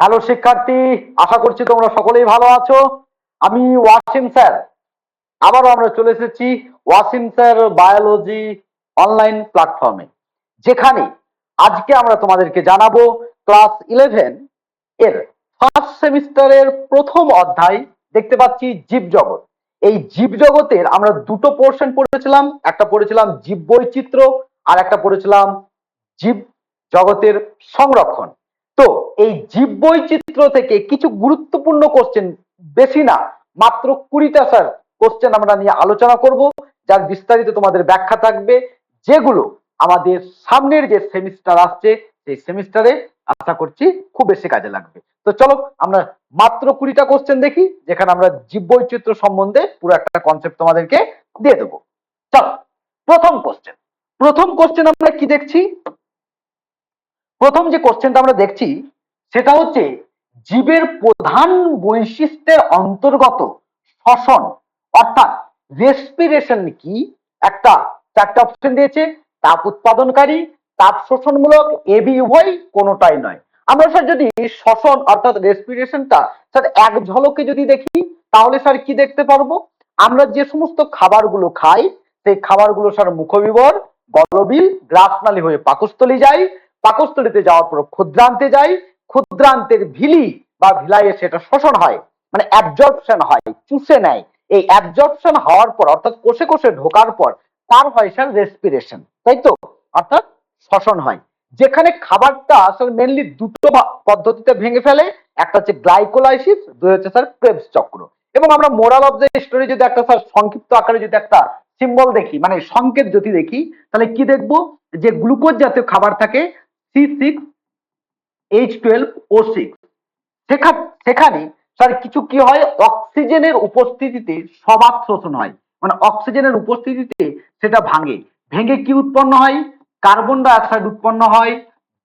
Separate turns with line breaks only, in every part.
Hello শিক্ষার্থী, আশা করছি তোমরা সকলেই ভালো আছো। আমি ওয়াসিম স্যার। আবারও আমরা চলে এসেছি ওয়াসিম স্যার বায়োলজি অনলাইন প্ল্যাটফর্মে, যেখানে আজকে আমরা তোমাদেরকে জানাব ক্লাস ইলেভেন এর ফার্স্ট সেমিস্টারের প্রথম অধ্যায়। দেখতে পাচ্ছি জীবজগৎ। এই জীবজগতের আমরা দুটো পোর্শন পড়েছিলাম, একটা পড়েছিলাম জীব বৈচিত্র্য আর একটা পড়েছিলাম জীব জগতের সংরক্ষণ। তো এই জীব বৈচিত্র্য থেকে কিছু গুরুত্বপূর্ণ কোশ্চেন বেশি না, মাত্র কুড়িটা স্যার কোশ্চেন আমরা নিয়ে আলোচনা করব, যার বিস্তারিত তোমাদের ব্যাখ্যা থাকবে, যেগুলো আমাদের সামনের যে সেমিস্টার আসছে, সেই সেমিস্টারে আশা করছি খুব বেশি কাজে লাগবে। তো চলো আমরা মাত্র কুড়িটা কোশ্চেন দেখি, যেখানে আমরা জীব বৈচিত্র্য সম্বন্ধে পুরো একটা কনসেপ্ট তোমাদেরকে দিয়ে দেবো। চলো, প্রথম কোশ্চেন প্রথম কোশ্চেন আমরা কি দেখছি? প্রথম যে কোশ্চেনটা আমরা দেখছি, সেটা হচ্ছে জীবের প্রধান বৈশিষ্ট্যের অন্তর্গত শ্বসন, অর্থাৎ রেসপিরেশন কি? একটা, চারটা অপশন দিয়েছে, তাপ উৎপাদনকারী, তাপ শোষণমূলক এবি উভয় কোনোটাই নয়। আমরা স্যার যদি শ্বসন অর্থাৎ রেসপিরেশনটা স্যার এক ঝলকে যদি দেখি, তাহলে স্যার কি দেখতে পারব? আমরা যে সমস্ত খাবারগুলো খাই, সেই খাবারগুলো স্যার মুখবিবর, গলবিল, গ্রাসনালী হয়ে পাকস্থলী যায় পাকস্থলীতে যাওয়ার পর ক্ষুদ্রান্তে যায় ক্ষুদ্রান্তের ভিলি বা ভিলাইয়ে সেটা শোষণ হয় মানে অ্যাবজর্পশন হয়, চুষে নেয়। এই অ্যাবজর্পশন হওয়ার পর, অর্থাৎ কোষে কোষে ঢোকার পর, তার হয় স্যার রেসপিরেশন তাই তো? অর্থাৎ শ্বসন হয়। যেখানে খাবারটা আসলে মেনলি দুটো পদ্ধতিতে ভেঙে ফেলে, একটা হচ্ছে গ্লাইকোলাইসিস দুই হচ্ছে স্যার ক্রেবস চক্র। এবং আমরা মোরাল অফ দ্য স্টোরি যদি একটা স্যার সংক্ষিপ্ত আকারে যদি একটা সিম্বল দেখি মানে সংকেত যদি দেখি, তাহলে কি দেখব? যে গ্লুকোজ জাতীয় খাবার থাকে C six H twelve O six সেখানে স্যার কিছু কি হয়? অক্সিজেনের উপস্থিতিতে সবাত শোষণ হয়। মানে অক্সিজেনের উপস্থিতিতে সেটা ভাঙে। ভেঙে কি উৎপন্ন হয়? কার্বন ডাই অক্সাইড উৎপন্ন হয়,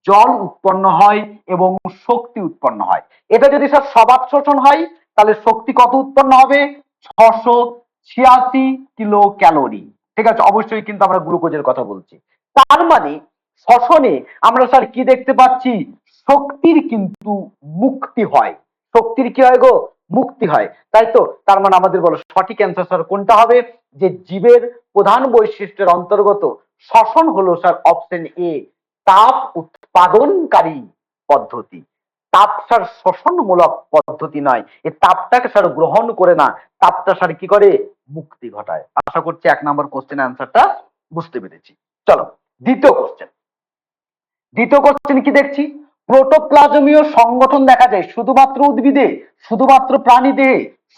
জল উৎপন্ন হয়, এবং শক্তি উৎপন্ন হয়। এটা যদি স্যার সবাত শোষণ হয়, তাহলে শক্তি কত উৎপন্ন হবে? ছশো ছিয়াশি কিলো ক্যালোরি ঠিক আছে, অবশ্যই কিন্তু আমরা গ্লুকোজের কথা বলছি। তার মানে শ্বসনে আমরা স্যার কি দেখতে পাচ্ছি? শক্তির কিন্তু মুক্তি হয়। শক্তির কি হয় গো? মুক্তি হয়। তাই তো? তার মানে আমাদের বলো, সঠিক অ্যান্সার স্যার কোনটা হবে? যে জীবের প্রধান বৈশিষ্ট্যের অন্তর্গত শ্বসন হলো স্যার অপশন এ তাপ উৎপাদনকারী পদ্ধতি। তাপ স্যার শোষণমূলক পদ্ধতি নয়। এ তাপটাকে স্যার গ্রহণ করে না। তাপটা স্যার কি করে? মুক্তি ঘটায়। আশা করছি এক নম্বর কোশ্চেন অ্যান্সারটা বুঝতে পেরেছি। চলো, দ্বিতীয় কোশ্চেন দ্বিতীয় কোশ্চেন কি দেখছি? প্রোটোপ্লাজমীয় সংগঠন দেখা যায় শুধুমাত্র উদ্ভিদে, শুধুমাত্র প্রাণীতে,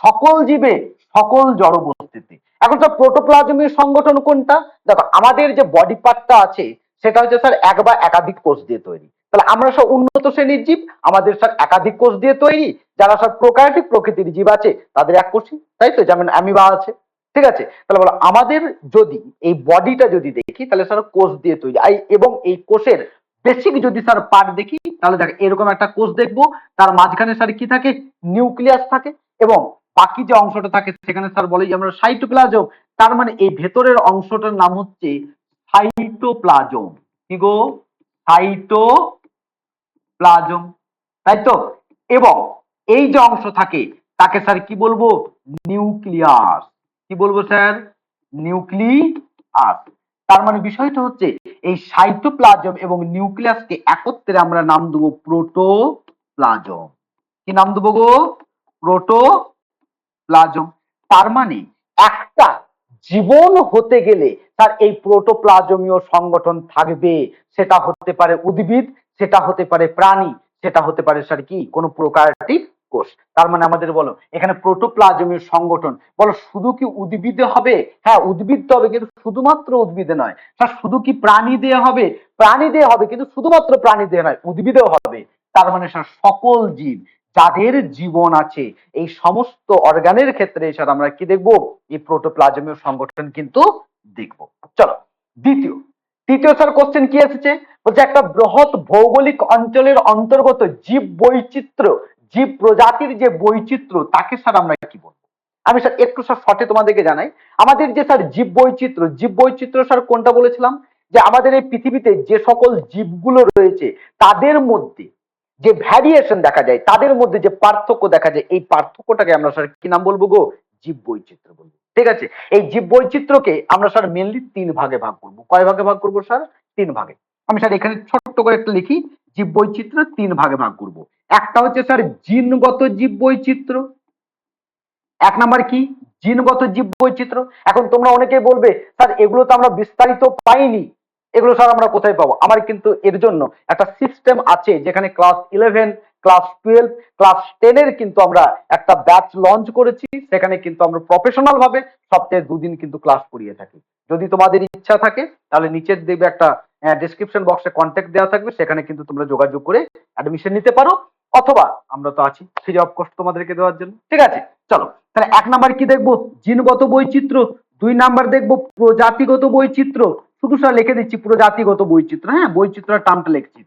সকল জীবে, সকল জড় বস্তুতে এখন স্যার প্রোটোপ্লাজমীয় সংগঠন কোনটা? দেখো, আমাদের যে বডি পার্টটা আছে, সেটা হচ্ছে স্যার এক বা একাধিক কোষ দিয়ে তৈরি। তাহলে আমরা সব উন্নত শ্রেণির জীব, আমাদের স্যার একাধিক কোষ দিয়ে তৈরি, যারা স্যার প্রোকারিওটিক প্রকৃতির জীব আছে, তাদের এক কোষই, তাই তো? যেমন অ্যামিবা আছে, ঠিক আছে? তাহলে বলো, আমাদের যদি এই বডিটা যদি দেখি, তাহলে স্যার কোষ দিয়ে তৈরি। এবং এই কোষের বেসিক যদি স্যার পার্ট দেখি, তাহলে দেখ, এরকম একটা কোষ দেখব, তার মাঝখানে স্যার কি থাকে? নিউক্লিয়াস থাকে এবং বাকি যে অংশটা থাকে, সেখানে স্যার বলে আমরা সাইটোপ্লাজম, তার মানে এই ভেতরের অংশটার নাম হচ্ছে সাইটোপ্লাজম। কি গো? সাইটোপ্লাজম। তাই তো? এবং এই যে অংশ থাকে, তাকে স্যার কি বলব? নিউক্লিয়াস। কি বলব স্যার? নিউক্লিয়াস। তার মানে বিষয়টা হচ্ছে, এই সাইটোপ্লাজম এবং নিউক্লিয়াসকে একত্রে আমরা নাম দেবো প্রোটোপ্লাজম। কি নাম দেবো গো? প্রোটোপ্লাজম। তার মানে একটা জীবন হতে গেলে তার এই প্রোটোপ্লাজমীয় সংগঠন থাকবে। সেটা হতে পারে উদ্ভিদ, সেটা হতে পারে প্রাণী, সেটা হতে পারে স্যার কি? কোনো প্রকারটিক কোষ। তার মানে আমাদের বলো, এখানে প্রোটোপ্লাজমীয় সংগঠন। বলো, শুধু কি উদ্ভিদে হবে? হ্যাঁ উদ্ভিদ তো হবে, কিন্তু শুধুমাত্র উদ্ভিদে নয়। স্যার শুধু কি প্রাণী দিয়ে হবে? প্রাণী দিয়ে হবে, কিন্তু শুধুমাত্র প্রাণী দিয়ে নয়, উদ্ভিদেও হবে। তার মানে স্যার, সকল জীব, যাদের জীবন আছে, এই সমস্ত অর্গানের ক্ষেত্রে স্যার, আমরা কি দেখব? এই প্রোটোপ্লাজমীয় সংগঠন কিন্তু দেখব। চলো, দ্বিতীয়, তৃতীয় স্যার কোশ্চেন কি এসেছে? বলছে, একটা বৃহৎ ভৌগোলিক অঞ্চলের অন্তর্গত জীব বৈচিত্র্য জীব প্রজাতির যে বৈচিত্র্য, তাকে স্যার আমরা কি বলব? আমি স্যার একটু স্যার শর্টে তোমাদেরকে জানাই। আমাদের যে স্যার জীব বৈচিত্র্য জীব বৈচিত্র্য স্যার কোনটা বলেছিলাম? যে আমাদের এই পৃথিবীতে যে সকল জীবগুলো রয়েছে, তাদের মধ্যে যে ভ্যারিয়েশন দেখা যায়, তাদের মধ্যে যে পার্থক্য দেখা যায়, এই পার্থক্যটাকে আমরা স্যার কি নাম বলব গো? জীব বৈচিত্র্য বলব। ঠিক আছে? এই জীব বৈচিত্র্যকে আমরা স্যার মেনলি তিন ভাগে ভাগ করব। কয় ভাগে ভাগ করব স্যার? তিন ভাগে। আমি স্যার এখানে ছোট্ট করে একটা লিখি, জীব বৈচিত্র্য তিন ভাগে ভাগ করব। একটা হচ্ছে স্যার জিনগত জীব বৈচিত্র্য এক নাম্বার কি? জিনগত জীব বৈচিত্র্য এখন তোমরা অনেকেই বলবে, স্যার, এগুলো তো আমরা বিস্তারিত পাইনি। এগুলো স্যার আমরা কোথায় পাবো? আমার কিন্তু এর জন্য একটা সিস্টেম আছে, যেখানে class eleven class twelve class টেনের কিন্তু আমরা একটা ব্যাচ লঞ্চ করেছি। সেখানে কিন্তু আমরা প্রফেশনাল ভাবে সপ্তাহে দুদিন কিন্তু ক্লাস করিয়ে থাকি। যদি তোমাদের ইচ্ছা থাকে, তাহলে নিচের দেখবে একটা ডিসক্রিপশন বক্সে কন্ট্যাক্ট দেওয়া থাকবে, সেখানে কিন্তু তোমরা যোগাযোগ করে অ্যাডমিশন নিতে পারো, অথবা আমরা তো আছি ফ্রি অফ কস্ট তোমাদেরকে দেওয়ার জন্য। ঠিক আছে, চলো, তাহলে এক নাম্বার কি দেখব? জিনগত বৈচিত্র্য। দুই নাম্বার দেখব প্রজাতিগত বৈচিত্র্য। শুধু স্যার লিখে দিচ্ছি প্রজাতিগত বৈচিত্র্য হ্যাঁ বৈচিত্র্যের টার্মটা লিখছি।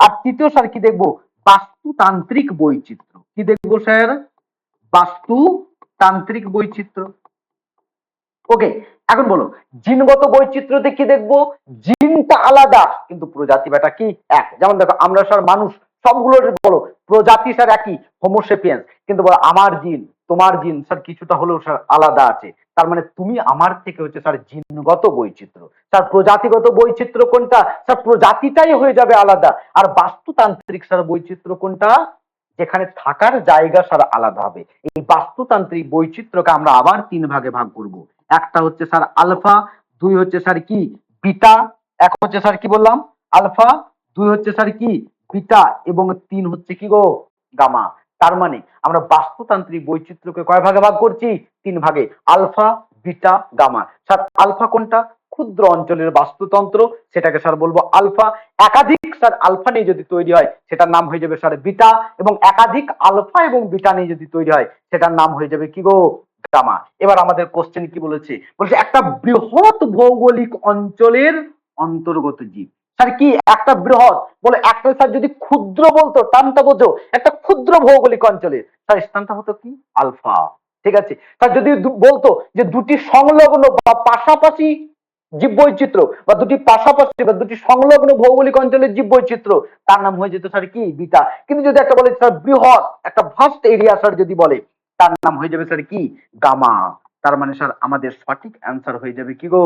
আর তৃতীয় স্যার কি দেখব? বাস্তুতান্ত্রিক বৈচিত্র্য। কি দেখব স্যার বাস্তুতান্ত্রিক বৈচিত্র্য। ওকে এখন বলো, জিনগত বৈচিত্র্যতে কি দেখব? জিনটা আলাদা, কিন্তু প্রজাতি বেটা কি এক? যেমন দেখো, আমরা স্যার মানুষ, সবগুলোর বলো, প্রজাতি স্যার একই হোমোসেপিয়েন্স কিন্তু বলো, আমার জিন, তোমার জিন, স্যার কিছুটা হলেও স্যার আলাদা আছে। তার মানে তুমি আমার থেকে হচ্ছে স্যার জিনগত বৈচিত্র্য। স্যার প্রজাতিগত বৈচিত্র্য কোনটা? স্যার প্রজাতিটাই হয়ে যাবে আলাদা। আর বাস্তুতান্ত্রিক স্যার বৈচিত্র্য কোনটা? যেখানে থাকার জায়গা স্যার আলাদা হবে। এই বাস্তুতান্ত্রিক বৈচিত্র্যকে আমরা আবার তিন ভাগে ভাগ করব। একটা হচ্ছে স্যার আলফা, দুই হচ্ছে স্যার কি? বিটা। এক হচ্ছে স্যার কি বললাম? আলফা, দুই হচ্ছে স্যার কি? বিটা এবং তিন হচ্ছে কি গো? গামা। তার মানে আমরা বাস্তুতান্ত্রিক বৈচিত্র্যকে কয় ভাগে ভাগ করছি? তিন ভাগে। Alpha, beta, gamma. Sir, alpha কোনটা? ক্ষুদ্র অঞ্চলের বাস্তুতন্ত্র। সেটাকে স্যার বলব আলফা। একাধিক স্যার আলফা নিয়ে যদি তৈরি হয়, সেটার নাম হয়ে যাবে স্যার বিটা এবং একাধিক আলফা এবং বিটা নিয়ে যদি তৈরি হয়, সেটার নাম হয়ে যাবে কি গো? গামা এবার আমাদের কোশ্চেন কি বলেছে? বলছে, একটা বৃহৎ ভৌগোলিক অঞ্চলের অন্তর্গত জীব। স্যার, কি একটা বৃহৎ? বলে একটা স্যার যদি ক্ষুদ্র বলতো টানটা বোঝো, একটা ক্ষুদ্র ভৌগোলিক অঞ্চলে। স্যার, স্থানটা হতো কি? আলফা। ঠিক আছে? স্যার, যদি বলতো যে দুটি সংলগ্ন বা পাশাপাশি জীব বৈচিত্র্য বা দুটি পাশাপাশি বা দুটি সংলগ্ন ভৌগোলিক অঞ্চলের জীব বৈচিত্র্য তার নাম হয়ে যেত, স্যার, কি? বিটা। কিন্তু যদি একটা বলে, স্যার, বৃহৎ, একটা ভাস্ট এরিয়া স্যার, যদি বলে তার নাম হয়ে যাবে স্যার কি? গামা। তার মানে স্যার আমাদের সঠিক অ্যান্সার হয়ে যাবে কি গো?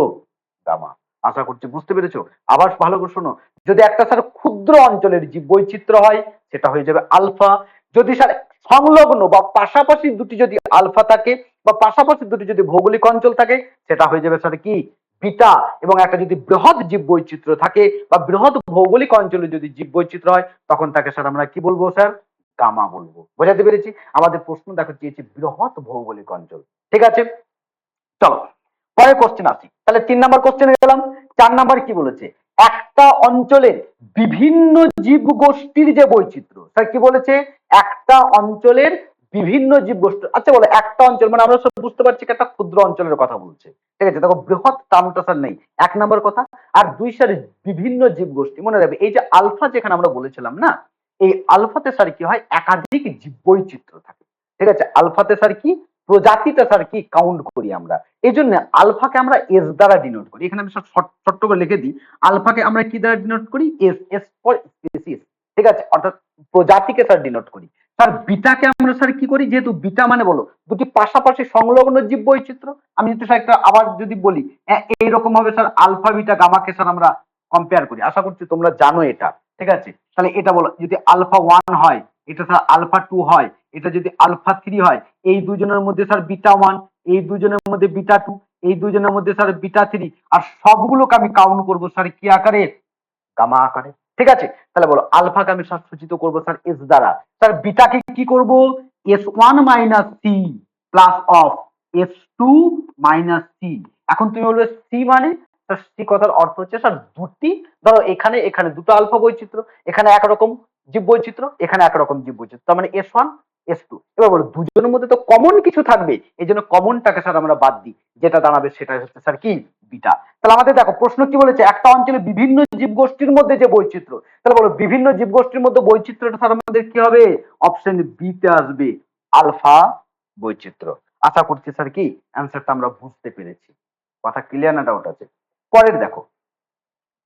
গামা। আশা করছি বুঝতে পেরেছ? আবার ভালো করে শোনো। যদি একটা স্যার ক্ষুদ্র অঞ্চলের জীব বৈচিত্র্য হয়, সেটা হয়ে যাবে আলফা। যদি স্যার সংলগ্ন বা পাশাপাশি দুটি যদি আলফা থাকে বা পাশাপাশি দুটি যদি ভৌগোলিক অঞ্চল থাকে, সেটা হয়ে যাবে স্যার কি? বিটা। এবং একটা যদি বৃহৎ জীব বৈচিত্র্য থাকে বা বৃহৎ ভৌগোলিক অঞ্চলে যদি জীব বৈচিত্র্য হয়, তখন তাকে স্যার আমরা কি বলব স্যার? গামা বলব। বোঝাতে পেরেছি? আমাদের প্রশ্ন দেখো চেয়েছি বৃহৎ ভৌগোলিক অঞ্চল। ঠিক আছে? চলো পরের কোশ্চেন আসি। তাহলে তিন নাম্বার কোশ্চেনে গেলাম। চার নাম্বার কি বলেছে? একটা অঞ্চলের বিভিন্ন জীব গোষ্ঠীর যে বৈচিত্র্য, স্যার কি বলেছে? একটা অঞ্চলের বিভিন্ন জীব গোষ্ঠী আচ্ছা বলো, একটা অঞ্চল মানে আমরা সব বুঝতে পারছি একটা ক্ষুদ্র অঞ্চলের কথা বলছে। ঠিক আছে? দেখো, বৃহৎ টার্মটা স্যার নেই। এক নাম্বার কথা। আর দুই স্যার বিভিন্ন জীব গোষ্ঠী মনে রাখবে, এই যে আলফা যেখানে আমরা বলেছিলাম না এই আলফাতে স্যার কি হয়? একাধিক জীব বৈচিত্র্য থাকে। ঠিক আছে? আলফাতে স্যার কি? প্রজাতিটা স্যার কি? কাউন্ট করি আমরা। এই জন্য আলফাকে আমরা এস দ্বারা ডিনোট করি। এখানে আমি সব ছোট্ট করে লিখে দিই। আলফাকে আমরা কি দ্বারা ডিনোট করি? এস এস ফর স্পিসিস ঠিক আছে? অর্থাৎ প্রজাতিকে স্যার ডিনোট করি। স্যার বিটাকে আমরা স্যার কি করি? যেহেতু বিটা মানে বলো, দুটি পাশাপাশি সংলগ্ন জীব বৈচিত্র্য আমি যদি স্যার একটা আবার যদি বলি এইরকম ভাবে স্যার আলফা, বিটা, গামাকে স্যার আমরা কম্পেয়ার করি। আশা করছি তোমরা জানো এটা। ঠিক আছে? তাহলে এটা বলো, যদি আলফা ওয়ান হয়, এটা স্যার আলফা টু হয়, এটা যদি আলফা থ্রি হয়, এই দুজনের মধ্যে স্যার বিটা ওয়ান এই দুজনের মধ্যে বিটা টু এই দুজনের মধ্যে স্যার বিটা থ্রি আর সবগুলোকে আমি কাউন্ট করব স্যার কি আকারে? গামা আকারে। ঠিক আছে? তাহলে বলো, আলফাকে আমি স্যার সূচিত করব স্যার এস দ্বারা। স্যার বিটাকে কি করব? S one minus C plus of S two minus C এখন তুমি বলবে সি মানে? স্যার সি কথার অর্থ হচ্ছে স্যার দুটি। ধরো এখানে এখানে দুটো আলফা বৈচিত্র্য, এখানে একরকম জীব বৈচিত্র্য, এখানে একরকম জীব বৈচিত্র্য। তার মানে এস ওয়ান এস টু এবার বলো, দুজনের মধ্যে তো কমন কিছু থাকবে। এই জন্য কমনটাকে স্যার আমরা বাদ দিই। যেটা দাঁড়াবে সেটা হচ্ছে স্যার কি? বিটা। তাহলে আমাদের দেখো, প্রশ্ন কি বলেছে? একটা অঞ্চলে বিভিন্ন জীবগোষ্ঠীর মধ্যে যে বৈচিত্র্য। তাহলে বলো, বিভিন্ন জীবগোষ্ঠীর মধ্যে বৈচিত্র্যটা স্যার আমাদের কি হবে? অপশন বি তে আসবে আলফা বৈচিত্র্য। আশা করছি স্যার কি? অ্যান্সারটা আমরা বুঝতে পেরেছি। কথা ক্লিয়ার না ডাউট আছে? পরের দেখো,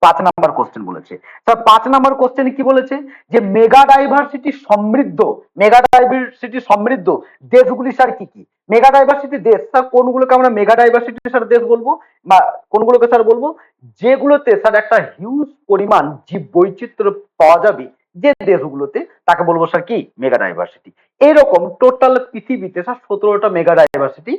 পাঁচ নাম্বার কোশ্চেন বলেছে। স্যার পাঁচ নাম্বার কোশ্চেনে কি বলেছে? যে মেগা ডাইভার্সিটি সমৃদ্ধ মেগা ডাইভার্সিটি সমৃদ্ধ দেশগুলি স্যার কি কি? মেগা ডাইভার্সিটি দেশ স্যার কোনগুলোকে আমরা মেগা ডাইভার্সিটি স্যার দেশ বলব? বা কোনগুলোকে স্যার বলব? যেগুলোতে স্যার একটা হিউজ পরিমাণ জীব বৈচিত্র্য পাওয়া যাবে, যে দেশগুলোতে, তাকে বলব স্যার কি? মেগা ডাইভার্সিটি এরকম টোটাল পৃথিবীতে স্যার সতেরোটা মেগা ডাইভার্সিটি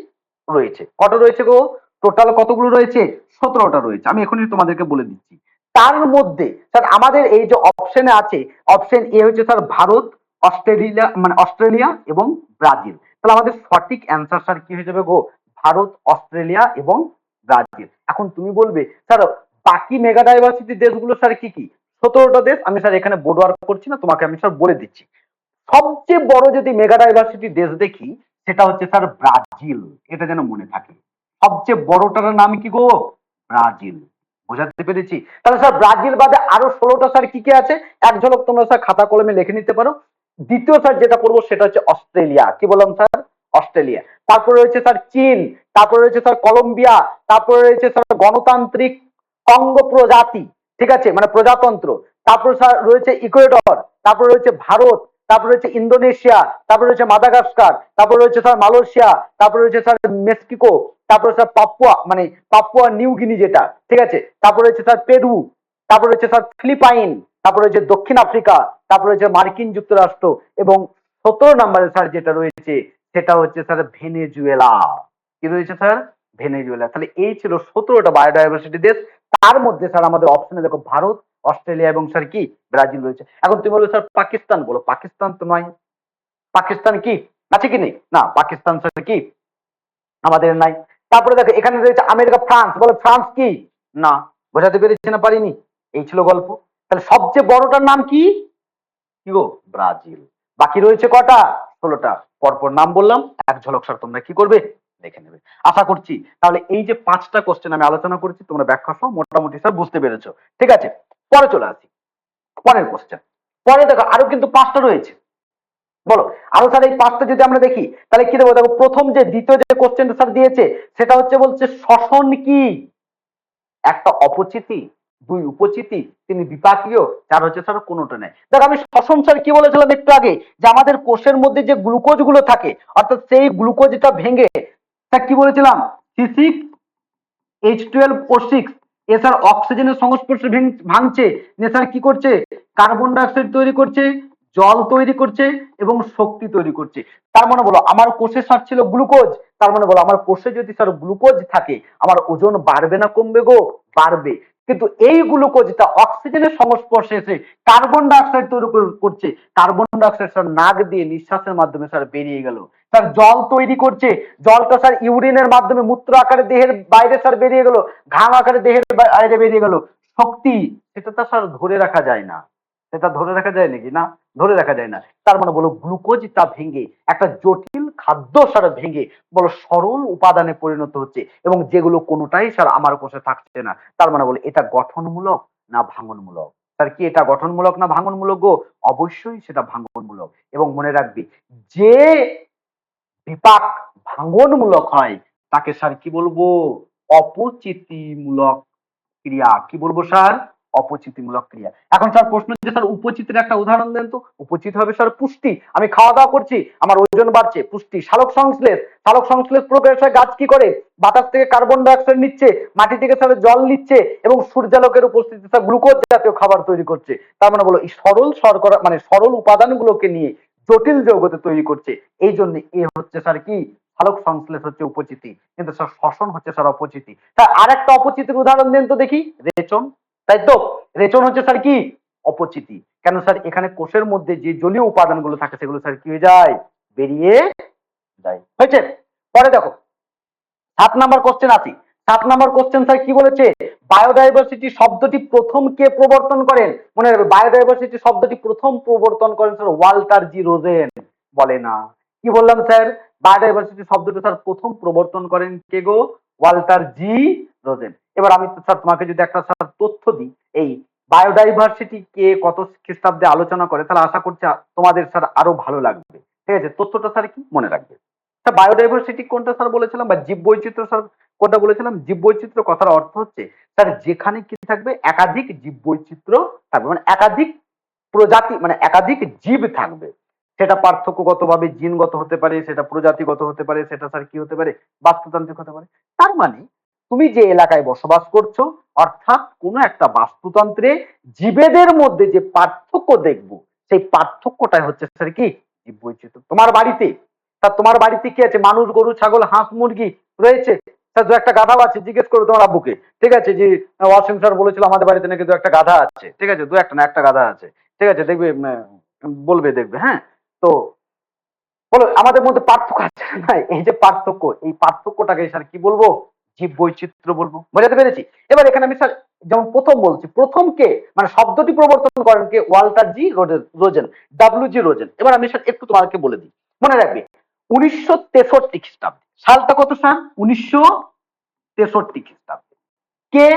রয়েছে। কত রয়েছে গো? টোটাল কতগুলো রয়েছে? সতেরোটা রয়েছে। আমি এখনই তোমাদেরকে বলে দিচ্ছি। তার মধ্যে স্যার আমাদের এই যে অপশনে আছে অপশন এ হচ্ছে স্যার ভারত, অস্ট্রেলিয়া মানে অস্ট্রেলিয়া এবং ব্রাজিল। তাহলে আমাদের সঠিক অ্যান্সার স্যার কি হয়ে যাবে গো? ভারত, অস্ট্রেলিয়া এবং ব্রাজিল। এখন তুমি বলবে স্যার বাকি মেগা ডাইভার্সিটি দেশগুলো স্যার কি কি? সতেরোটা দেশ। আমি স্যার এখানে বোর্ড ওয়ার্ক করছি না, তোমাকে আমি স্যার বলে দিচ্ছি। সবচেয়ে বড় যদি মেগা ডাইভার্সিটি দেশ দেখি, সেটা হচ্ছে স্যার ব্রাজিল। এটা যেন মনে থাকে। সবচেয়ে বড়টার নাম কি গো? ব্রাজিল। বোঝাতে পেরেছি। তাহলে স্যার ব্রাজিল বাদে আরও ষোলোটা স্যার কি কি আছে? এক ঝলক তোমরা স্যার খাতা কলমে লিখে নিতে পারো। দ্বিতীয় স্যার যেটা করব সেটা হচ্ছে অস্ট্রেলিয়া। কি বললাম স্যার অস্ট্রেলিয়া। তারপরে রয়েছে স্যার চীন। তারপরে রয়েছে স্যার কলম্বিয়া। তারপরে রয়েছে স্যার গণতান্ত্রিক অঙ্গ প্রজাতি। ঠিক আছে? মানে প্রজাতন্ত্র। তারপরে স্যার রয়েছে ইকুয়েডর। তারপরে রয়েছে ভারত। তারপরে রয়েছে ইন্দোনেশিয়া, তারপরে রয়েছে মাদাগাস্কার, তারপরে রয়েছে স্যার মালয়েশিয়া, তারপরে রয়েছে স্যার মেক্সিকো, তারপরে স্যার পাপুয়া মানে পাপুয়া নিউ গিনি যেটা, ঠিক আছে? তারপরে রয়েছে স্যার পেরু, তারপরে রয়েছে স্যার ফিলিপাইন, তারপরে রয়েছে দক্ষিণ আফ্রিকা, তারপরে রয়েছে মার্কিন যুক্তরাষ্ট্র এবং সতেরো নম্বরে স্যার যেটা রয়েছে, সেটা হচ্ছে স্যার ভেনেজুয়েলা। কি রয়েছে স্যার? ভেনেজুয়েলা। তাহলে এই ছিল সতেরোটা বায়োডাইভার্সিটি দেশ তার মধ্যে স্যার আমাদের অপশনে দেখো ভারত, অস্ট্রেলিয়া এবং স্যার কি? ব্রাজিল রয়েছে। এখন তুমি বলবে, স্যার, পাকিস্তান বলো। পাকিস্তান তো নয় পাকিস্তান কি? আছে কি নেই? না, পাকিস্তান স্যার কি? আমাদের নাই। তারপরে দেখো, এখানে রয়েছে আমেরিকা, ফ্রান্স। বলে, ফ্রান্স কি? না, বোঝাতে পেরেছি না, পারিনি। এই ছিল গল্প। তাহলে সবচেয়ে বড়টার নাম কি? কি গো? ব্রাজিল। বাকি রয়েছে কটা? ষোলোটা। পরপর নাম বললাম, এক ঝলক স্যার, তোমরা কি করবে? দেখে নেবে। আশা করছি তাহলে এই যে পাঁচটা কোশ্চেন আমি আলোচনা করেছি, তোমরা ব্যাখ্যা সহ মোটামুটি স্যার বুঝতে পেরেছ। ঠিক আছে? পরে চলে আসি। পরের কোশ্চেন পরে দেখো আরও কিন্তু পাঁচটা রয়েছে। বলো, আরও স্যার এই পাঁচটা যদি আমরা দেখি, তাহলে কি দেবো? দেখো প্রথম যে দ্বিতীয় যে কোশ্চেনটা স্যার দিয়েছে, সেটা হচ্ছে বলছে শ্বসন কি? একটা অপচিতি, দুই উপচিতি, তিনি বিপাকীয় চার হচ্ছে স্যার কোনোটা নেই। দেখো আমি শ্বসন স্যার কি বলেছিলাম একটু আগে, যে আমাদের কোষের মধ্যে যে গ্লুকোজগুলো থাকে, অর্থাৎ সেই গ্লুকোজটা ভেঙে তা কি বলেছিলাম? C six H twelve O six এ স্যার অক্সিজেনের সংস্পর্শে ভেঙ- ভাঙছে। স্যার কি করছে? কার্বন ডাইঅক্সাইড তৈরি করছে, জল তৈরি করছে এবং শক্তি তৈরি করছে। তার মানে বলো, আমার কোষে স্যার ছিল গ্লুকোজ। তার মানে বলো, আমার কোষে যদি স্যার গ্লুকোজ থাকে, আমার ওজন বাড়বে না কমবে গো? বাড়বে। কিন্তু এই গ্লুকোজটা অক্সিজেনের সংস্পর্শে এসে কার্বন ডাইঅক্সাইড তৈরি কর- করছে। কার্বন ডাইঅক্সাইড স্যার নাক দিয়ে নিঃশ্বাসের মাধ্যমে স্যার বেরিয়ে গেল। স্যার জল তৈরি করছে। জলটা স্যার ইউরিনের মাধ্যমে মূত্র আকারে দেহের বাইরে স্যার বেরিয়ে গেল, ঘাম আকারে দেহের বাইরে বেরিয়ে গেল। শক্তি, সেটা তো স্যার ধরে রাখা যায় না। সেটা ধরে রাখা যায় নাকি? না, ধরে রাখা যায় না। তার মানে বলো গ্লুকোজটা ভেঙে, একটা জটিল খাদ্য ভেঙে, বলো সরল উপাদানে পরিণত হচ্ছে এবং যেগুলো কোনোটাই স্যার আমার কোষে থাকছে না। তার মানে বলো এটা গঠনমূলক না ভাঙনমূলক? স্যার কি এটা গঠনমূলক না ভাঙনমূলক গো? অবশ্যই সেটা ভাঙনমূলক। এবং মনে রাখবি, যে বিপাক ভাঙনমূলক হয়। তাকে স্যার কি বলব? অপচিতিমূলক ক্রিয়া। কি বলব স্যার? অপচিতিমূলক ক্রিয়া। এখন স্যার প্রশ্ন যে, স্যার উপচিতের একটা উদাহরণ দেন তো? উপচিত হবে স্যার পুষ্টি। আমি খাওয়া দাওয়া করছি, আমার ওজন বাড়ছে, পুষ্টি। শালক সংশ্লেষ। শালক সংশ্লেষ প্রক্রিয়ায় গাছ কি করে? বাতাস থেকে কার্বন ডাইঅক্সাইড নিচ্ছে, মাটি থেকে স্যার জল নিচ্ছে এবং সূর্যালোকের উপস্থিতি স্যার গ্লুকোজ জাতীয় খাবার তৈরি করছে। তার মানে বলো, এই সরল শর্করা মানে সরল উপাদানগুলোকে নিয়ে জটিল যৌগতে তৈরি করছে। এই জন্য এ হচ্ছে স্যার কি? সালোক সংশ্লেষ হচ্ছে উপচিতি। কিন্তু স্যার শ্বসন হচ্ছে স্যার অপচিতি। তা আর একটা অপচিতির উদাহরণ দেন তো দেখি। রেচন। তাই তো? রেচন হচ্ছে স্যার কি? অপচিতি। কেন স্যার? এখানে কোষের মধ্যে যে জলীয় উপাদানগুলো থাকে সেগুলো স্যার কি হয়ে যায়? বেরিয়ে যায়। হয়েছে? পরে দেখো। সাত নাম্বার কোশ্চেন আসি সাত নাম্বার কোশ্চেন স্যার কি বলেছে? বায়োডাইভার্সিটি শব্দটি প্রথম কে প্রবর্তন করেন? মনে রাখবে বায়োডাইভার্সিটি শব্দটি প্রথম প্রবর্তন করেন স্যার ওয়াল্টার জি রোজেন। বলে না। কি বললাম স্যার বায়োডাইভার্সিটি শব্দটি স্যার প্রথম প্রবর্তন করেন কে গো? Walter G Rosen. এবার আমি স্যার তোমাকে যদি একটা স্যার তথ্য দিই, এই বায়োডাইভার্সিটি কে কত খ্রিস্টাব্দে আলোচনা করে, তাহলে আশা করছি তোমাদের স্যার আরও ভালো লাগবে। ঠিক আছে? তথ্যটা স্যার কি? মনে রাখবে। স্যার বায়োডাইভার্সিটি কোনটা স্যার বলেছিলাম বা জীব বৈচিত্র্য স্যার কোনটা বলেছিলাম? জীব বৈচিত্র্য কথার অর্থ হচ্ছে স্যার যেখানে কি থাকবে, একাধিক জীব বৈচিত্র্য থাকবে। মানে একাধিক প্রজাতি মানে একাধিক জীব থাকবে। সেটা পার্থক্যগতভাবে জিনগত হতে পারে, সেটা প্রজাতিগত হতে পারে, সেটা স্যার কি হতে পারে? বাস্তুতান্ত্রিক হতে পারে। তার মানে তুমি যে এলাকায় বসবাস করছ, অর্থাৎ কোনো একটা বাস্তুতন্ত্রে জীবেদের মধ্যে যে পার্থক্য দেখব, সেই পার্থক্যটাই হচ্ছে স্যার কি? জীব বৈচিত্র্য তোমার বাড়িতে তা তোমার বাড়িতে কি আছে? মানুষ, গরু, ছাগল, হাঁস, মুরগি রয়েছে? স্যার, দু একটা গাধাও আছে, জিজ্ঞেস করো তোমার আব্বুকে। ঠিক আছে? যে ওয়াসিম স্যার বলেছিল আমাদের বাড়িতে নাকি দু একটা গাধা আছে। ঠিক আছে? দু একটা না, একটা গাধা আছে। ঠিক আছে? দেখবে বলবে, দেখবে হ্যাঁ? তো, বলো, আমাদের মধ্যে পার্থক্য আছে না? এই যে পার্থক্য, এই পার্থক্যটাকে স্যার কি বলব? জীব বৈচিত্র্য বলব। বোঝাতে পেরেছি? এবার এখানে আমি, স্যার, যেমন প্রথম বলছি, প্রথম কে মানে শব্দটি প্রবর্তন করেন কে? Walter G Rosen W G Rosen. এবার আমি, স্যার, একটু তোমাকে বলে দিই। মনে রাখবে উনিশশো তেষট্টি খ্রিস্টাব্দে। সালটা কত সাল? উনিশশো তেষট্টি খ্রিস্টাব্দে। কে?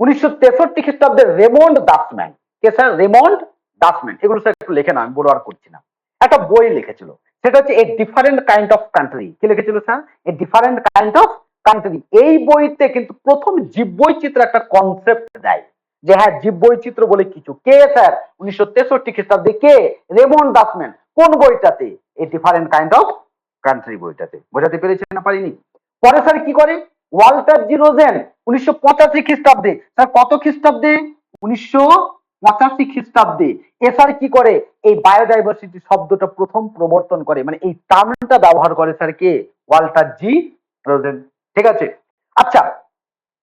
উনিশশো তেষট্টি খ্রিস্টাব্দে রেমন্ড দাসম্যান। কে স্যার? Raymond Dasmann. এগুলো স্যার একটু লেখে না আমি বড় আর করছি না। একটা বই লিখেছিল। সেটা হচ্ছে a different kind of country কি লিখেছিল sir? A different kind of country এই বইতে কিন্তু প্রথম জীব বৈচিত্র্য একটা কনসেপ্ট দেয়। যে হ্যাঁ জীব বৈচিত্র্য বলে কিছু। কে স্যার? উনিশশো তেষট্টি খ্রিস্টাব্দে কে? Raymond Dasmann. কোন বইটাতে? A different kind of country বইটাতে। বোঝাতে পেরেছি না পারিনি? পরে স্যার কি করে? ওয়াল্টার জি রোজেন উনিশশো পঁচাশি খ্রিস্টাব্দে। স্যার, কত খ্রিস্টাব্দে? উনিশশো পঁচাশি খ্রিস্টাব্দে। এ স্যার কি করে? এই বায়োডাইভার্সিটি শব্দটা প্রথম প্রবর্তন করে। মানে এই টার্মটা ব্যবহার করে স্যার কে? ওয়াল্টার জি রোজেন ঠিক আছে? আচ্ছা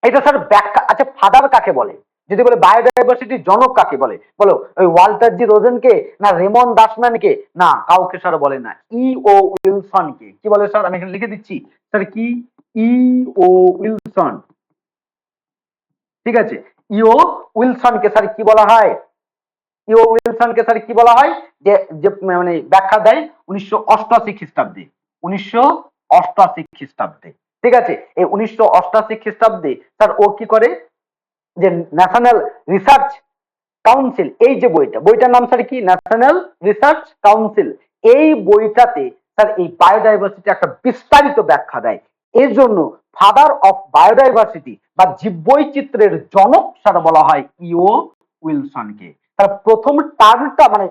এটা স্যার ব্যাখ্যা আচ্ছা ফাদার কাকে বলে? যদি বলে বায়োডাইভার্সিটির জনক কাকে বলে? বলো, ওই ওয়াল্টার জি রোজেনকে না রেমন দাসম্যানকে? না, কাউকে স্যার বলে না। ই ও উইলসনকে। কি বলে স্যার আমি এখানে লিখে দিচ্ছি। স্যার, কি? E O Wilson. ঠিক আছে? ইও উইলসনকে স্যার কি বলা হয়? ইও উইলসনকে স্যার কি বলা হয়? যে যে মানে ব্যাখ্যা দেয় উনিশশো অষ্টআশি খ্রিস্টাব্দে। উনিশশো অষ্টআশি খ্রিস্টাব্দে। ঠিক আছে? এই উনিশশো অষ্টআশি খ্রিস্টাব্দে স্যার ও কি করে? যে ন্যাশনাল রিসার্চ কাউন্সিল এই যে বইটা, বইটার নাম স্যার কি? ন্যাশনাল রিসার্চ কাউন্সিল এই বইটাতে স্যার এই বায়োডাইভার্সিটি একটা বিস্তারিত ব্যাখ্যা দেয়। এর জন্য ফাদার অফ বায়োডাইভার্সিটি বা জীব জীববৈচিত্র্যের জনক স্যার বলা হয় ইও উইলসনকে। তার প্রথম টার্মটা মানে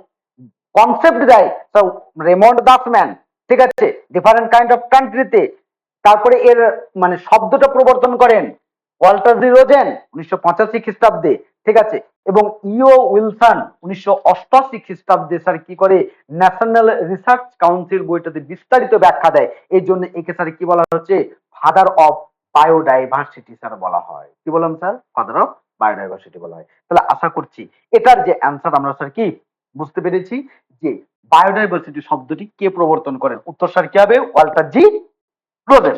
কনসেপ্ট দেয় স্যার রেমন্ড দাসম্যান, ঠিক আছে? ডিফারেন্ট কাইন্ড অফ কান্ট্রিতে তারপরে এর মানে শব্দটা প্রবর্তন করেন। ওয়াল্টার জি রোজেন উনিশশো পঁচাশি খ্রিস্টাব্দে, ঠিক আছে? এবং ইও উইলসন উনিশশো অষ্টআশি খ্রিস্টাব্দে, স্যার, কি করে ন্যাশনাল রিসার্চ কাউন্সিল বইটাতে বিস্তারিত ব্যাখ্যা দেয়। এই জন্য একে, স্যার, কি বলা হচ্ছে? ফাদার অফ বায়োডাইভার্সিটি স্যার, বলা হয়। কি বললাম, স্যার? ফাদার অফ বায়োডাইভার্সিটি বলা হয়। তাহলে আশা করছি এটার যে অ্যান্সার আমরা, স্যার, কি বুঝতে পেরেছি? যে বায়োডাইভার্সিটি শব্দটি কে প্রবর্তন করেন? উত্তর, স্যার, কি হবে? Walter G Rosen.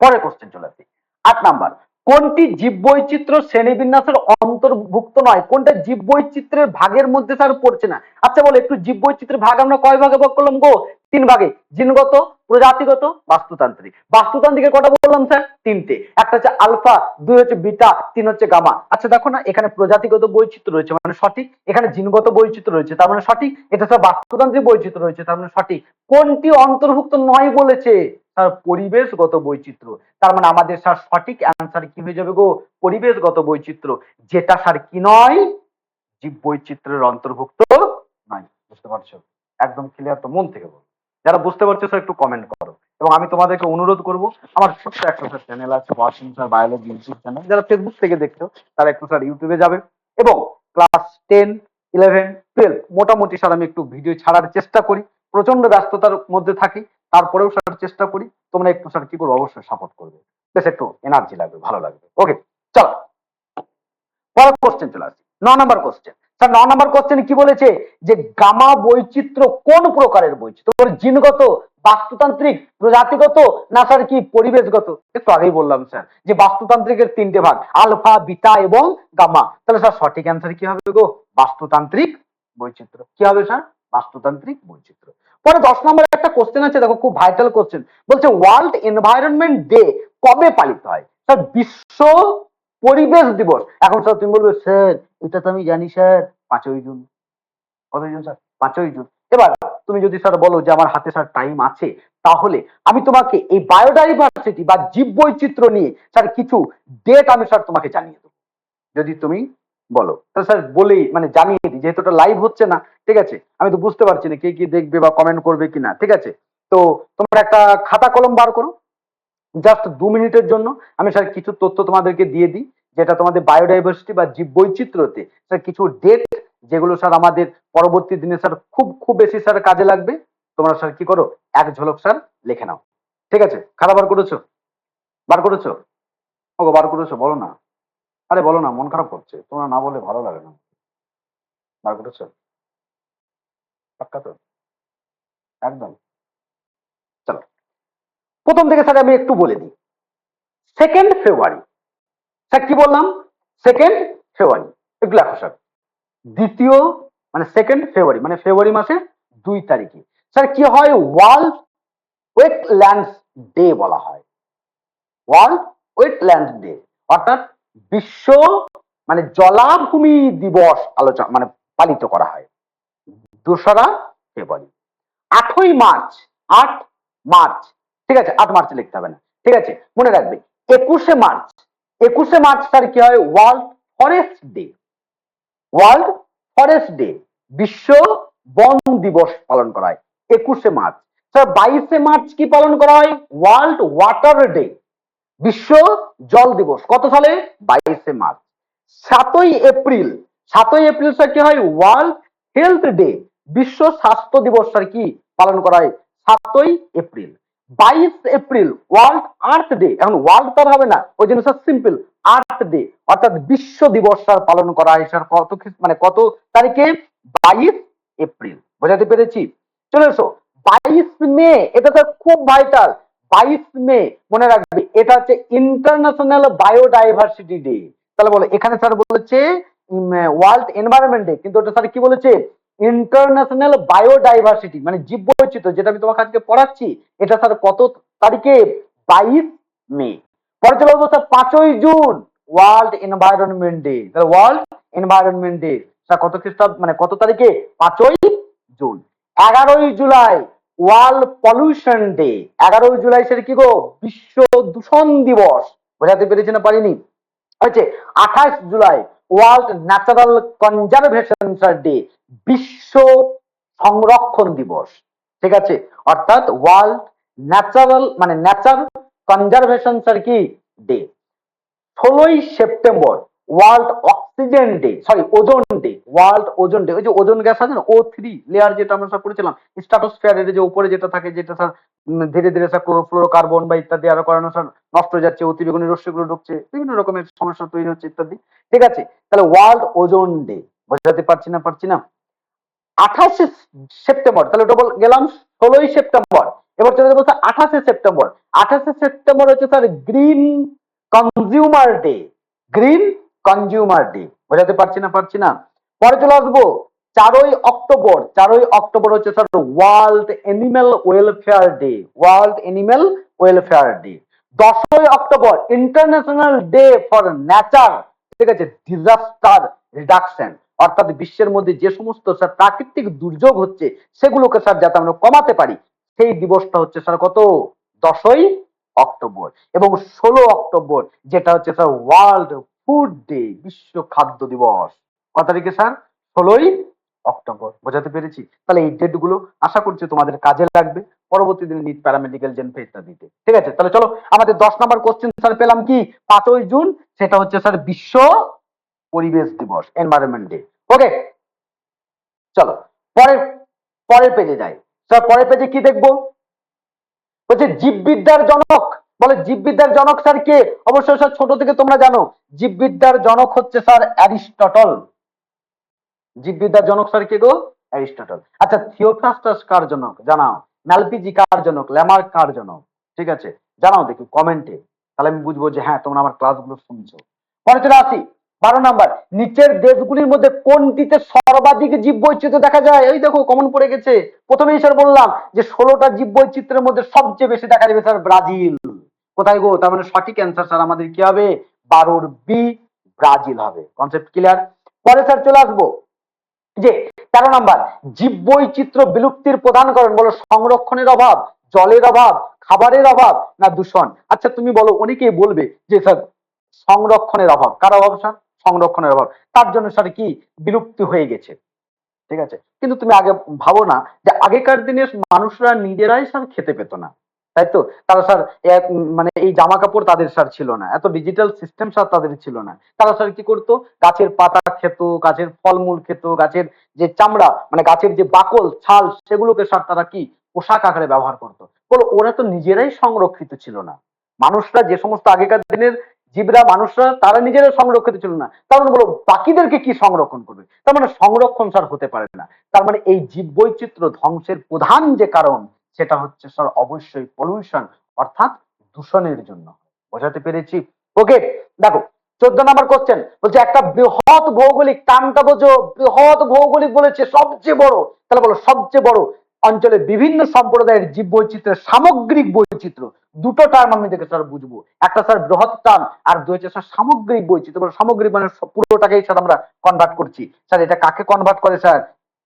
পরে কোশ্চেন চলে আসি। আট নাম্বার, কোনটি জীব জীববৈচিত্র্য শ্রেণীবিন্যাসের অন্তর্ভুক্ত নয়? কোনটা জীব জীববৈচিত্র্যের ভাগের মধ্যে স্যার পড়ছে না? আচ্ছা বলো, একটু জীব জীববৈচিত্র্যের ভাগ আমরা কয় ভাগে ভাগ করলাম গো? তিন ভাগে, জিনগত, প্রজাতিগত, বাস্তুতান্ত্রিক। বাস্তুতান্ত্রিকের কটা বললাম স্যার? তিনটে। একটা হচ্ছে আলফা, দুই হচ্ছে বিটা, তিন হচ্ছে গামা। আচ্ছা দেখো না, এখানে প্রজাতিগত বৈচিত্র্য রয়েছে মানে সঠিক। এখানে জিনগত বৈচিত্র্য রয়েছে, তার মানে সঠিক। এটা স্যার বাস্তুতান্ত্রিক বৈচিত্র্য রয়েছে, তার মানে সঠিক। কোনটি অন্তর্ভুক্ত নয় বলেছে? স্যার, পরিবেশগত বৈচিত্র্য। তার মানে আমাদের স্যার সঠিক অ্যান্সার কি হয়ে যাবে গো? পরিবেশগত বৈচিত্র্য। যেটা স্যার কি নয়? জীব বৈচিত্র্যের অন্তর্ভুক্ত নয়। বুঝতে পারছ? একদম ক্লিয়ার তো? মন থেকে বল। যারা বুঝতে পারছ স্যার একটু কমেন্ট করো। এবং আমি তোমাদেরকে অনুরোধ করব, আমার ছোট্ট একটা স্যার চ্যানেল আছে washing sir biology YouTube channel যারা ফেসবুক থেকে দেখছ, তারা একটু স্যার ইউটিউবে যাবে। এবং ক্লাস টেন ইলেভেন টুয়েলভ মোটামুটি স্যার আমি একটু ভিডিও ছাড়ার চেষ্টা করি। প্রচণ্ড ব্যস্ততার মধ্যে থাকি, তারপরেও স্যার চেষ্টা করি। তোমরা একটু স্যার কি করব, অবশ্যই সাপোর্ট করবে। বেশ, একটু এনার্জি লাগবে, ভালো লাগবে। ওকে চলো। পরের কোশ্চেন চলে আসি ন নম্বর কোশ্চেন স্যার, ন নম্বর কোশ্চেন কি বলেছে? যে গামা বৈচিত্র্য কোন প্রকারের বৈচিত্র্য? জিনগত, বাস্তুতান্ত্রিক, প্রজাতিগত না স্যার কি পরিবেশগত? একটু আগেই বললাম স্যার যে বাস্তুতান্ত্রিকের তিনটে ভাগ, আলফা, বিটা এবং গামা। তাহলে স্যার সঠিক অ্যান্সার কি হবে গো? বাস্তুতান্ত্রিক বৈচিত্র্য। কি হবে স্যার? বাস্তুতান্ত্রিক বৈচিত্র্য। পরে দশ নম্বরে একটা কোশ্চেন আছে, দেখো খুব ভাইটাল কোশ্চেন বলছে ওয়ার্ল্ড এনভায়রনমেন্ট ডে কবে পালিত হয়? স্যার, বিশ্ব পরিবেশ দিবস। এখন স্যার তুমি বলবে, স্যার এটা তো আমি জানি, স্যার। পাঁচই জুন। কত জুন, স্যার। পাঁচই জুন। এবার তুমি যদি স্যার বলো যে আমার হাতে স্যার টাইম আছে, তাহলে আমি তোমাকে এই বায়োডাইভার্সিটি বা জীব বৈচিত্র্য নিয়ে স্যার কিছু ডেট আমি স্যার তোমাকে জানিয়ে দেবো। যদি তুমি বলো। তো স্যার বলেই মানে জানিয়ে দিই, যেহেতু এটা লাইভ হচ্ছে না, ঠিক আছে? আমি তো বুঝতে পারছি না কে কি দেখবে বা কমেন্ট করবে কিনা, ঠিক আছে? তো তোমরা একটা খাতা কলম বার করো। জাস্ট দু মিনিটের জন্য আমি স্যার কিছু তথ্য তোমাদেরকে দিয়ে দিই। যেটা তোমাদের বায়োডাইভার্সিটি বা জীব বৈচিত্র্যতে স্যার কিছু ডেট যেগুলো স্যার আমাদের পরবর্তী দিনে স্যার খুব খুব বেশি স্যার কাজে লাগবে, তোমরা স্যার কি করো? এক ঝলক স্যার লিখে নাও। ঠিক আছে? খাতা বার করেছ? বার করেছ? ওগো, বার করেছ, বলো না। আরে, বলো না, মন খারাপ করছে। তোমরা না বলে ভালো লাগে না। বার করেছ? পাক্কা তো? একদম। চলো। প্রথম থেকে স্যার আমি একটু বলে দিই। সেকেন্ড ফেব্রুয়ারি স্যার, কি বললাম? সেকেন্ড ফেব্রুয়ারি একটু লেখো স্যার। দ্বিতীয় মানে সেকেন্ড ফেব্রুয়ারি মানে ফেব্রুয়ারি মাসে দুই তারিখে। স্যার, কি হয়? ওয়ার্ল্ড ওয়েটল্যান্ডস ডে বলা হয়। ওয়ার্ল্ড ওয়েটল্যান্ড ডে অর্থাৎ বিশ্ব মানে জলাভূমি দিবস আলোচনা মানে পালিত করা হয়। দোসরা ফেব্রুয়ারি আটই মার্চ, আট মার্চ, ঠিক আছে, আট মার্চ লিখতে হবে না। ঠিক আছে, মনে রাখবে, একুশে মার্চ একুশে মার্চ স্যার কি হয়? World forest day. World forest day, বিশ্ব বন দিবস পালন করা হয় একুশে মার্চ। স্যার বাইশে মার্চ কি পালন করা হয়? ওয়ার্ল্ড ওয়াটার ডে, বিশ্ব জল দিবস। কত সালে? বাইশে মার্চ। সাতই এপ্রিল সাতই এপ্রিল স্যার কি হয়? ওয়ার্ল্ড হেলথ ডে, বিশ্ব স্বাস্থ্য দিবস স্যার কি পালন করা হয়? সাতই এপ্রিল। বাইশ এপ্রিল, ওয়ার্ল্ড আর্থ ডে। এখন ওয়ার্ল্ড তার হবে না, ওই জন্য স্যার সিম্পল, আর্থ ডে। অর্থাৎ বিশ্ব দিবস পালন করা হয় স্যার কত মানে কত তারিখে? বাইশ এপ্রিল। বোঝাতে পেরেছি? চলে এসো। বাইশ মে, এটা স্যার খুব ভাইটাল বাইশ মে, মনে রাখবে, এটা হচ্ছে ইন্টারন্যাশনাল বায়োডাইভার্সিটি ডে তাহলে বলো, এখানে স্যার বলেছে ওয়ার্ল্ড এনভায়রনমেন্ট ডে কিন্তু ওটা স্যার কি বলেছে? ইন্টারন্যাশনাল বায়োডাইভার্সিটি মানে জীব বৈচিত্র্য যেটা আমি তোমাকে আজকে পড়াচ্ছি, এটা স্যার কত তারিখে? বাইশ মে। পরে চলে আসব স্যার পাঁচই June world environment day world environment day sir কত খ্রিস্টাব্দ মানে কত তারিখে? পাঁচই জুন। এগারোই জুলাই ওয়ার্ল্ড পলিউশন ডে এগারোই জুলাই সেটা কি গো? বিশ্ব দূষণ দিবস। বোঝাতে পেরেছি না পারিনি? হচ্ছে আঠাশ July world natural conservation day বিশ্ব সংরক্ষণ দিবস। ঠিক আছে? অর্থাৎ ওয়ার্ল্ড ন্যাচারাল মানে ন্যাচার কনজারভেশন কি ডে। ষোলোই September, world oxygen day sorry ozone day world ozone day ওই যে ওজোন গ্যাস আছে না ও থ্রি লেয়ার যেটা আমরা সব করেছিলাম স্ট্রাটোস্ফিয়ারের যে উপরে যেটা থাকে, যেটা ধীরে ধীরে স্যার ক্লোরোফ্লোরোকার্বন বা ইত্যাদি আরও কারণে স্যার নষ্ট হয়ে যাচ্ছে অতিবেগুনি রশ্মিগুলো ঢুকছে, বিভিন্ন রকমের সমস্যা তৈরি হচ্ছে ইত্যাদি। ঠিক আছে, তাহলে ওয়ার্ল্ড ওজোন ডে বোঝাতে পারছি না পারছি না? আঠাশে সেপ্টেম্বর, তাহলে ওটা বল গেলাম, ষোলোই সেপ্টেম্বর, এবার চলে যাব স্যার আঠাশে সেপ্টেম্বর। আঠাশে সেপ্টেম্বর হচ্ছে sir green consumer day green consumer day বোঝাতে পারছি না পারছি না? পরে চলে আসব চারই অক্টোবর। চারই অক্টোবর হচ্ছে sir world animal welfare day world animal welfare day দশই October international day for nature ঠিক আছে? ডিজাস্টার রিডাকশন অর্থাৎ বিশ্বের মধ্যে যে সমস্ত স্যার প্রাকৃতিক দুর্যোগ হচ্ছে, সেগুলোকে স্যার যাতে আমরা কমাতে পারি, সেই দিবসটা হচ্ছে স্যার কত? দশই অক্টোবর। এবং ষোলো অক্টোবর, যেটা হচ্ছে স্যার ওয়ার্ল্ড ফুড ডে বিশ্ব খাদ্য দিবস। কত তারিখে স্যার? ষোলোই অক্টোবর। বোঝাতে পেরেছি? তাহলে এই ডেটগুলো আশা করছি তোমাদের কাজে লাগবে। পরবর্তী দিনে নিট প্যারামেডিক্যাল জেন ইত্যাদিতে ঠিক আছে? তাহলে চলো, আমাদের দশ নম্বর কোশ্চেন স্যার পেলাম কি? পাঁচই জুন, সেটা হচ্ছে স্যার বিশ্ব পরিবেশ দিবস এনভায়রনমেন্ট ডে ওকে চলো, পরের পরের পেজে যাই। স্যার, পরের পেজে কি দেখব? বলছে জীববিদ্যার জনক। বলে, জীববিদ্যার জনক স্যার কে? অবশ্যই স্যার, ছোট থেকে তোমরা জানো। জীববিদ্যার জনক হচ্ছে স্যার অ্যারিস্টটল। জীববিদ্যার জনক স্যার কে গো? অ্যারিস্টটল। আচ্ছা থিওফ্রাস্টাস কার জনক? জানাও। ম্যালপিজি কার জনক? ল্যামার কার জনক? ঠিক আছে, জানাও দেখি কমেন্টে। তাহলে আমি বুঝব যে হ্যাঁ তোমরা আমার ক্লাসগুলো শুনছো। পরে চলে আসি। বারো নাম্বার, নিচের দেশগুলির মধ্যে কোনটিতে সর্বাধিক জীব বৈচিত্র্য দেখা যায়? এই দেখো কমন পড়ে গেছে। প্রথমেই স্যার বললাম যে ষোলোটা জীব বৈচিত্র্যের মধ্যে সবচেয়ে বেশি দেখা যাবে স্যার ব্রাজিল। কোথায় গো? তার মানে সঠিক অ্যান্সার স্যার আমাদের কি হবে? বারোর বি ব্রাজিল হবে। কনসেপ্ট ক্লিয়ার পরে স্যার চলে আসব। যে তেরো নাম্বার জীব বৈচিত্র্য বিলুপ্তির প্রধান কারণ বলো সংরক্ষণের অভাব, জলের অভাব, খাবারের অভাব না দূষণ? আচ্ছা তুমি বলো, অনেকেই বলবে যে স্যার সংরক্ষণের অভাব। কার অভাব স্যার সংরক্ষণের অভাব। তার জন্য স্যার কি? বিলুপ্তি হয়ে গেছে। ঠিক আছে? কিন্তু তুমি আগে ভাবো না যে আগেকার দিনে মানুষরা নিজেরাই স্যার খেতে পেত না। তাই তো তারা স্যার মানে এই জামা কাপড় তাদের স্যার ছিল না। এত ডিজিটাল সিস্টেম স্যার তাদের ছিল না। তারা স্যার কি করতো? গাছের পাতা খেত, গাছের ফলমূল খেত, গাছের যে চামড়া মানে গাছের যে বাকল, ছাল, সেগুলোকে স্যার তারা কি? পোশাক আকারে ব্যবহার করতো। বলো, ওরা তো নিজেরাই সংরক্ষিত ছিল না। মানুষরা যে সমস্ত আগেকার দিনের জীবরা মানুষরা, তারা নিজেরা সংরক্ষিত ছিল না। তার মানে বলো, বাকিদেরকে কি সংরক্ষণ করবে? তার মানে সংরক্ষণ স্যার হতে পারে না। তার মানে এই জীব বৈচিত্র্য ধ্বংসের প্রধান যে কারণ সেটা হচ্ছে স্যার অবশ্যই পলিউশন অর্থাৎ দূষণের জন্য। বোঝাতে পেরেছি? ওকে দেখো, চোদ্দ নম্বর কোশ্চেন বলছে, একটা বৃহৎ ভৌগোলিক টানটা বোঝো, বৃহৎ ভৌগোলিক বলেছে সবচেয়ে বড়। তাহলে বলো, সবচেয়ে বড় অঞ্চলে বিভিন্ন সম্প্রদায়ের জীব বৈচিত্র্যের সামগ্রিক বৈচিত্র্য, দুটো টার্ম আমি দেখে স্যার বুঝব। একটা স্যার বৃহৎ টার্ম আর দুই হচ্ছে স্যার সামগ্রিক বৈচিত্র্য। বলে, সামগ্রিক মানে পুরোটাকেই স্যার আমরা কনভার্ট করছি। স্যার এটা কাকে কনভার্ট করে স্যার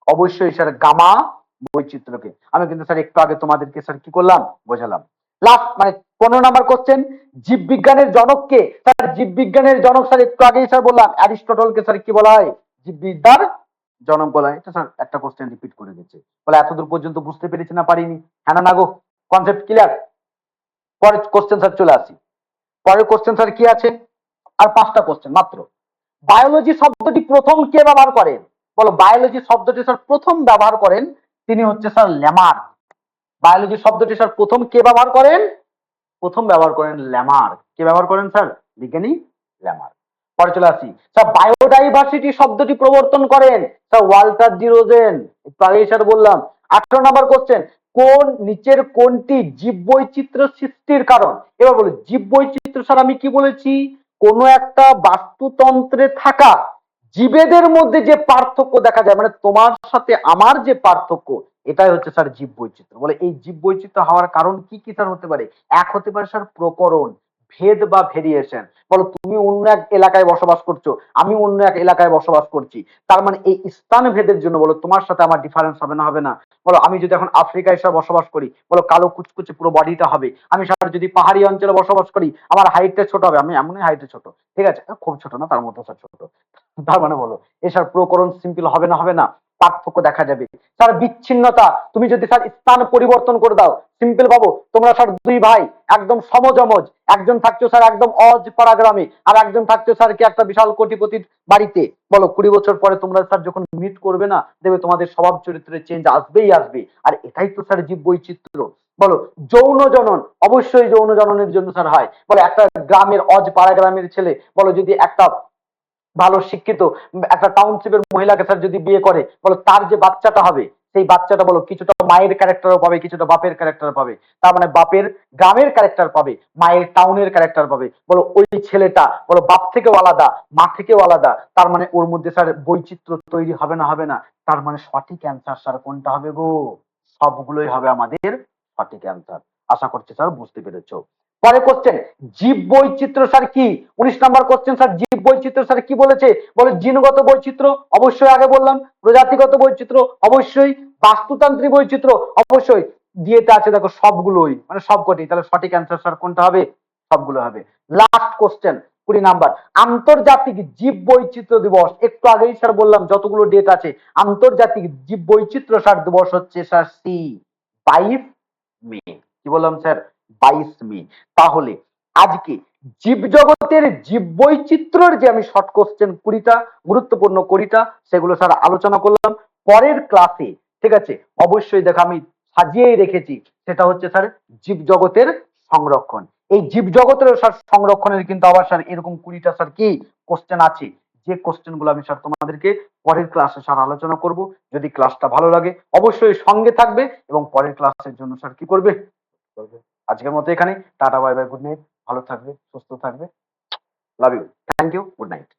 অবশ্যই স্যার গামা বৈচিত্র্যকে। আমি কিন্তু স্যার একটু আগে তোমাদেরকে স্যার কি করলাম? বোঝালাম। লাস্ট মানে পনেরো নাম্বার কোশ্চেন জীববিজ্ঞানের জনককে। স্যার জীববিজ্ঞানের জনক স্যার একটু আগেই স্যার বললাম। অ্যারিস্টটলকে স্যার কি বলা হয়? জীববিদ্যার জনক বলা হয়। স্যার একটা কোশ্চেন রিপিট করে দিচ্ছে। বলে এতদূর পর্যন্ত বুঝতে পেরেছি না, পারিনি। হ্যাঁ না গো কনসেপ্ট ক্লিয়ার পরের কোশ্চেন স্যার চলে আসি। পরের কোশ্চেন স্যার কি আছে? আর পাঁচটা কোশ্চেন মাত্র। বায়োলজি শব্দটি প্রথম কে ব্যবহার করেন? বলো বায়োলজি শব্দটি স্যার প্রথম ব্যবহার করেন তিনি হচ্ছে স্যার ল্যামার। বায়োলজি শব্দটি স্যার প্রথম কে ব্যবহার করেন? প্রথম ব্যবহার করেন ল্যামার। কে ব্যবহার করেন স্যার? বিজ্ঞানী ল্যামার। পরে চলে আসি। স্যার বায়োডাইভার্সিটি শব্দটি প্রবর্তন করেন স্যার ওয়াল্টার জিরোজেন। একটু আগেই স্যার বললাম। আঠারো নম্বর কোশ্চেন কোন নিচের কোনটি জীব বৈচিত্র্য সৃষ্টির কারণ? এবার বলো জীব বৈচিত্র্য স্যার আমি কি বলেছি? কোন একটা বাস্তুতন্ত্রে থাকা জীবেদের মধ্যে যে পার্থক্য দেখা যায় মানে তোমার সাথে আমার যে পার্থক্য, এটাই হচ্ছে স্যার জীব বৈচিত্র্য বলে এই জীব বৈচিত্র্য হওয়ার কারণ কি কি স্যার হতে পারে? এক হতে পারে স্যার প্রকরণ, ভেদ বা ভেরিয়েশন বলো, তুমি অন্য এক এলাকায় বসবাস করছ, আমি অন্য এক এলাকায় বসবাস করছি। তার মানে এই স্থান ভেদের জন্য বলো, তোমার সাথে আমার ডিফারেন্স হবে না হবে না। বলো, আমি যদি এখন আফ্রিকায় এসে বসবাস করি, বলো, কালো কুচকুচে পুরো বডিটা হবে। আমি স্যার যদি পাহাড়ি অঞ্চলে বসবাস করি, আমার হাইটটা ছোট হবে। আমি এমনই হাইটে ছোট। ঠিক আছে? খুব ছোট না, তার মধ্যে স্যার ছোট। তার মানে বলো এসব প্রকরণ সিম্পল হবে না হবে না? পার্থক্য দেখা যাবে। স্যার বিচ্ছিন্নতা, তুমি যদি স্যার স্থান পরিবর্তন করে দাও সিম্পল পাবো তোমরা স্যার দুই ভাই, একদম সমজমজ, একজন থাকছো স্যার একদম অজ পাড়া গ্রামে আর একজন থাকছো স্যার কি একটা বিশাল কোটিপতির বাড়িতে? বলো, কুড়ি বছর পরে তোমরা স্যার যখন মিট করবে না দেখবে তোমাদের স্বভাব চরিত্রের চেঞ্জ আসবেই আসবে। আর এটাই তো স্যার জীব বৈচিত্র্য। বলো, যৌন জনন, অবশ্যই যৌন জননের জন্য স্যার হয়। বলো, একটা গ্রামের অজ পাড়া গ্রামের ছেলে, বলো, যদি একটা ভালো শিক্ষিত, একটা টাউনশিপের মহিলাকে স্যার যদি বিয়ে করে, বলো, তার যে বাচ্চাটা হবে সেই বাচ্চাটা বলো, কিছুটা মায়ের ক্যারেক্টারও পাবে, কিছুটা বাপের ক্যারেক্টার পাবে। তার মানে বাপের গ্রামের ক্যারেক্টার পাবে, মায়ের টাউনের ক্যারেক্টার পাবে। বলো, ওই ছেলেটা, বলো, বাপ থেকেও আলাদা, মা থেকেও আলাদা। তার মানে ওর মধ্যে স্যার বৈচিত্র্য তৈরি হবে না হবে না। তার মানে সঠিক অ্যান্সার স্যার কোনটা হবে গো? সবগুলোই হবে আমাদের সঠিক অ্যান্সার আশা করছি স্যার বুঝতে পেরেছ। পরে কোশ্চেন জীব বৈচিত্র্য স্যার কি? উনিশ নাম্বার কোশ্চেন স্যার, জীব বৈচিত্র্য স্যার কি বলেছে? বলে, জিনগত বৈচিত্র্য, অবশ্যই আগে বললাম। প্রজাতিগত বৈচিত্র্য, অবশ্যই। বাস্তুতান্ত্রিক বৈচিত্র্য, অবশ্যই। দিয়েতে আছে দেখো সবগুলোই মানে সবকটি। তাহলে সঠিক অ্যান্সার স্যার কোনটা হবে? সবগুলো হবে। লাস্ট কোশ্চেন কুড়ি নাম্বার। আন্তর্জাতিক জীব বৈচিত্র্য দিবস, একটু আগেই স্যার বললাম, যতগুলো ডেট আছে। আন্তর্জাতিক জীব বৈচিত্র্য স্যার দিবস হচ্ছে স্যার সি, বাইশ মে। কি বললাম স্যার? বাইশ মে। তাহলে আজকে জীবজগতের জীব বৈচিত্র্যের যে আমি শর্ট কোশ্চেন কুড়িটা, গুরুত্বপূর্ণ কুড়িটা, সেগুলো স্যার আলোচনা করলাম। পরের ক্লাসে ঠিক আছে? অবশ্যই দেখো আমি সাজিয়েই রেখেছি। সেটা হচ্ছে স্যার জীবজগতের সংরক্ষণ। এই জীবজগতের স্যার সংরক্ষণের কিন্তু আবার স্যার এরকম কুড়িটা স্যার কি? কোশ্চেন আছে। যে কোশ্চেনগুলো আমি স্যার তোমাদেরকে পরের ক্লাসে স্যার আলোচনা করব। যদি ক্লাসটা ভালো লাগে, অবশ্যই সঙ্গে থাকবে এবং পরের ক্লাসের জন্য স্যার কি করবে করবে। আজকের মতো এখানে tata, bye bye, good night. ভালো থাকবে, সুস্থ থাকবে। Love you thank you good night